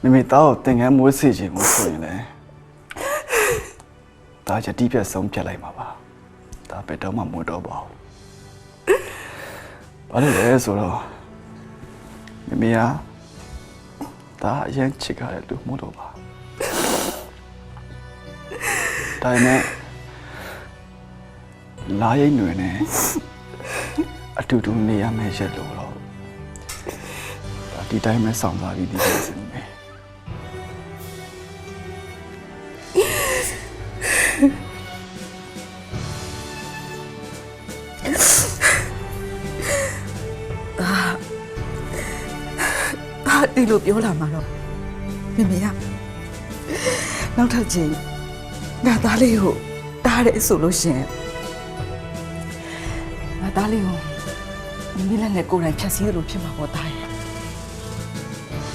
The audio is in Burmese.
မိမိသားကိုသင်ငန်းမွေးစေခြင်းကိုဆိုရင်လည်းဒါချက်တိပြတ်ဆုံးဖြတ်လိုက်မှာပါဒါပဲတော့မှမွေးတော့ပါဘူးဘာလို့လဲဆိုတော့မိမိကဒါအရင်ချစ်ကြတဲ့လူမို့တော့ပါဒါပေမဲ့လာရိတ်ຫນွေနဲ့အတူတူနေရမယ့်ရက်လို့တော့ဒါဒီတိုင်းပဲစောင့်စားပြီးဒီလိုစင်မ ဒီလိုပြောလာမှာတော့မမေရနောက်ထပ်ချင်းငါသားလေးကိုတားတယ်ဆိုလို့ရှရင်ငါသားလေးကိုမမေလည်းနဲ့ကိုယ်တိုင်ဖြတ်စည်းလို့ဖြစ်မှာပေါ့တားရ